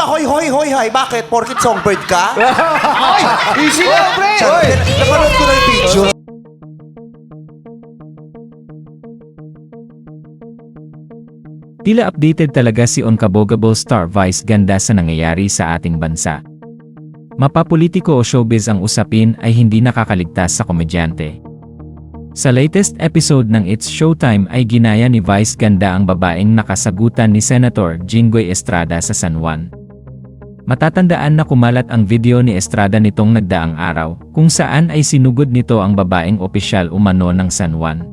mahoy hoy hoy hay. Bakit? Porkit songbird ka? Ay! Easy lang, pre! Charot. Napanood ko na yung video. Tila updated talaga si Unkabogable Star Vice ganda sa nangyayari sa ating bansa. Mapapolitiko o showbiz ang usapin ay hindi nakakaligtas sa komedyante. Sa latest episode ng It's Showtime ay ginaya ni Vice ganda ang babaeng nakasagutan ni Senator Jinggoy Estrada sa San Juan. Matatandaan na kumalat ang video ni Estrada nitong nagdaang araw, kung saan ay sinugod nito ang babaeng opisyal umano ng San Juan.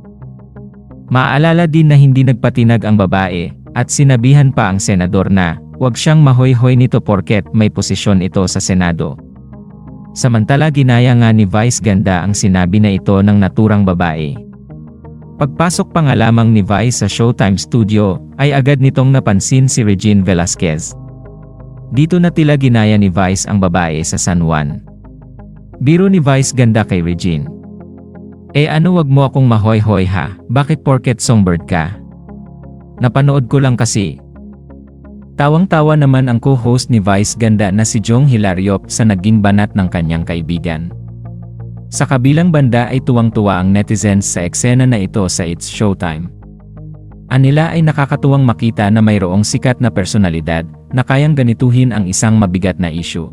Maaalala din na hindi nagpatinag ang babae, at sinabihan pa ang senador na, huwag siyang mahoy-hoy nito porket may posisyon ito sa Senado. Samantala ginaya nga ni Vice Ganda ang sinabi na ito ng naturang babae. Pagpasok pa nga lamang ni Vice sa Showtime studio, ay agad nitong napansin si Regine Velasquez. Dito na tila ginaya ni Vice ang babae sa San Juan. Biro ni Vice Ganda kay Regine. Eh ano wag mo akong mahoy-hoy ha, bakit porket songbird ka? Napanood ko lang kasi. Tawang-tawa naman ang co-host ni Vice Ganda na si Jong Hilariop sa naging banat ng kanyang kaibigan. Sa kabilang banda ay tuwang-tuwa ang netizens sa eksena na ito sa It's Showtime. Anila ay nakakatuwang makita na mayroong sikat na personalidad na kayang ganituhin ang isang mabigat na issue.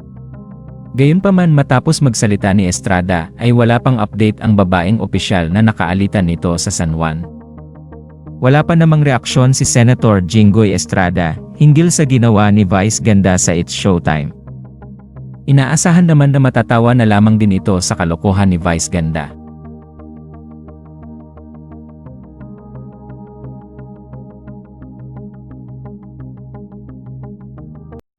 Gayunpaman matapos magsalita ni Estrada ay wala pang update ang babaeng opisyal na nakaalitan nito sa San Juan. Wala pa namang reaksyon si Senator Jinggoy Estrada hinggil sa ginawa ni Vice Ganda sa It's Showtime. Inaasahan naman na matatawa na lamang din ito sa kalokohan ni Vice Ganda.